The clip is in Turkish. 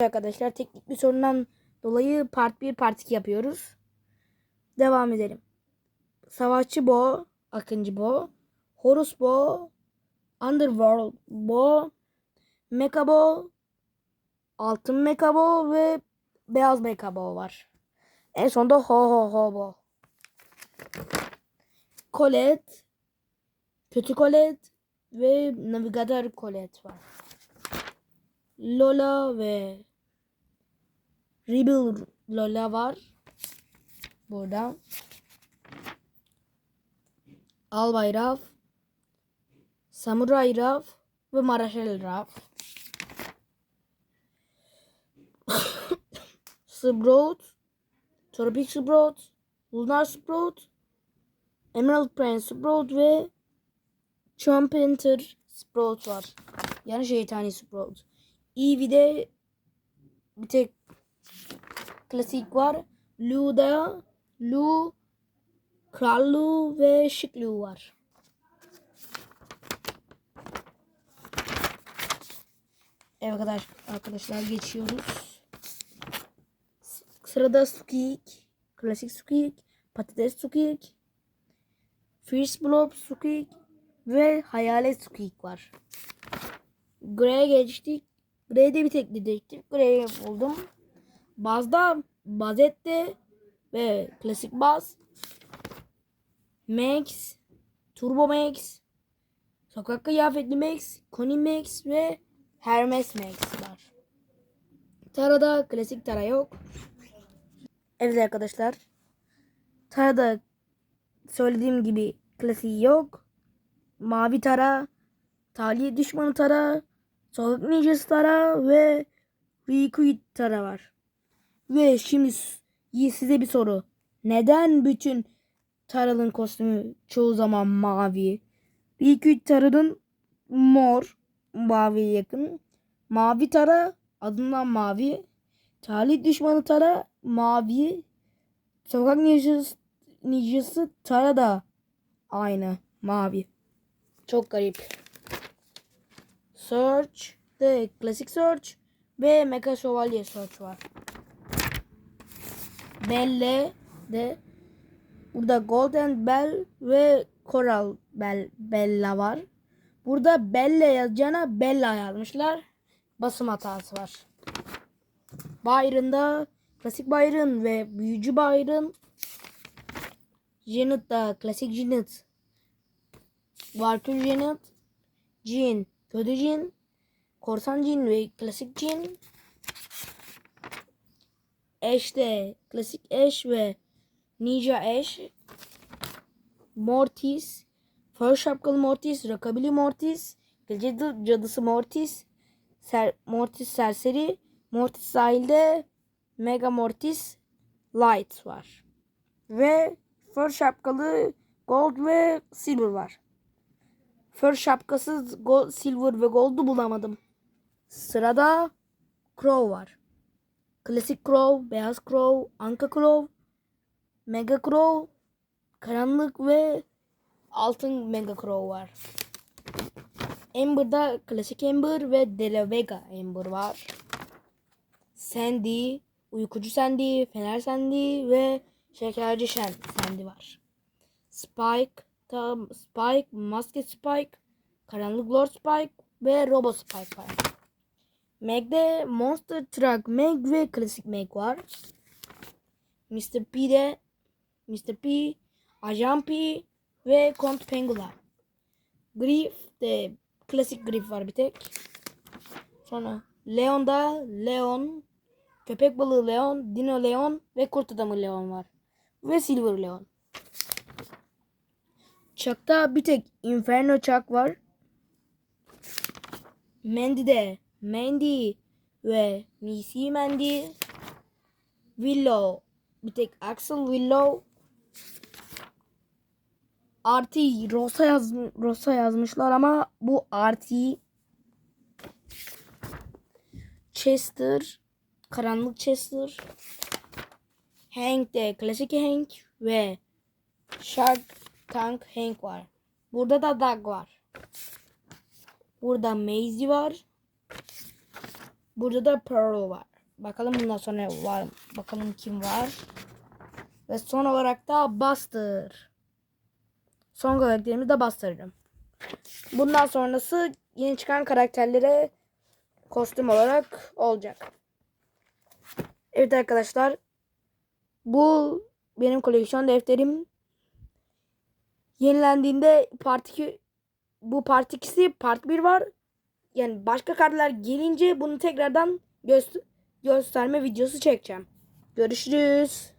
Arkadaşlar teknik bir sorundan dolayı part 1 part 2 yapıyoruz. Devam edelim. Savaşçı Bo, Akıncı Bo, Horus Bo, Underworld Bo, Mecha Bo, Altın Mecha Bo ve Beyaz Mecha Bo var. En sonunda Ho Ho Ho Bo. Colette, Kötü Colette ve Navigatör Colette var. Lola ve Rebel Lola var. Burada. Albay Raf. Samurai Raf ve Maraşel Raf. Sprout. Tropic Sprout. Lunar Sprout. Emerald Prince Sprout ve Trumpeter Sprout var. Yani şeytani Sprout. Eevee'de bir tek klasik var. Lu'da Lu, Kral Lu ve Şık Lu var. Evet arkadaş, arkadaşlar geçiyoruz. Sırada Squeak, klasik Squeak, patates Squeak, Fish Blob Squeak ve Hayalet Squeak var. Grey'e geçtik. Grey'de bir tek dedektif. Grey'i buldum. Bazda Bazette ve klasik Baz. Max, Turbo Max, Sokak Kıyafetli Max, Connie Max ve Hermes Max var. Tara'da klasik Tara yok. Evet arkadaşlar. Tara'da söylediğim gibi klasiği yok. Mavi Tara, Tali Düşmanı Tara, Sokak Ninjası Tara ve Liquid Tara var. Ve şimdi size bir soru. Neden bütün Tara'nın kostümü çoğu zaman mavi? Liquid Tara'nın mor, maviye yakın. Mavi Tara adından mavi. Talih düşmanı Tara mavi. Sokak ninjası, ninjası Tara da aynı mavi. Çok garip. Search de klasik Search ve Mecha Şövalye Search var. Belle de burada Golden Bell ve Coral Bell, Bella var. Burada Belle yazacağına Bella yazmışlar. Basım hatası var. Byron'da klasik Byron ve büyücü Byron. Janet'da klasik Janet. Valkyrie Janet. Jean, kötü Jean. Korsan Jean ve klasik Jean. Ash'te klasik Ash ve Ninja Ash. Mortis. Fır şapkalı Mortis. Rockabilly Mortis. Gece cadısı Mortis. Ser, Mortis serseri. Mortis sahilde. Mega Mortis Light var. Ve fır şapkalı Gold ve Silver var. Fır şapkasız gold, Silver ve Gold'u bulamadım. Sırada Crow var. Klasik Crow, Beyaz Crow, Anka Crow, Mega Crow, Karanlık ve Altın Mega Crow var. Amber'da Klasik Amber ve De La Vega Amber var. Sandy, Uykucu Sandy, Fener Sandy ve Şekerci Şen Sandy var. Spike, tam Spike, Maske Spike, Karanlık Lord Spike ve Robo Spike var. Meg'de Monster Truck Meg ve Klasik Meg var. Mr. P'de Mr. P, Ajan P ve Count Pengula. Griff'de klasik Griff var bir tek. Sonra Leon'da Leon, Köpek balığı Leon, Dino Leon ve Kurt adamı Leon var. Ve Silver Leon. Chuck'ta bir tek Inferno Chuck var. Mandy'de Mandy ve Missy Mandy. Willow bir tek Axel Willow. Artı Rosa yaz Rosa yazmışlar ama bu artı Chester karanlık Chester Hank de klasik Hank ve Shark Tank Hank var. Burada da Doug var. Burada Maisie var. Burada da Pearl var. Bakalım bundan sonra var. Bakalım kim var. Ve son olarak da Buster. Son karakterimi de Buster'ım. Bundan sonrası yeni çıkan karakterlere kostüm olarak olacak. Evet arkadaşlar. Bu benim koleksiyon defterim. Yenilendiğinde part 2 bu part 2'si part 1 var. Yani başka kartlar gelince bunu tekrardan göster gösterme videosu çekeceğim. Görüşürüz.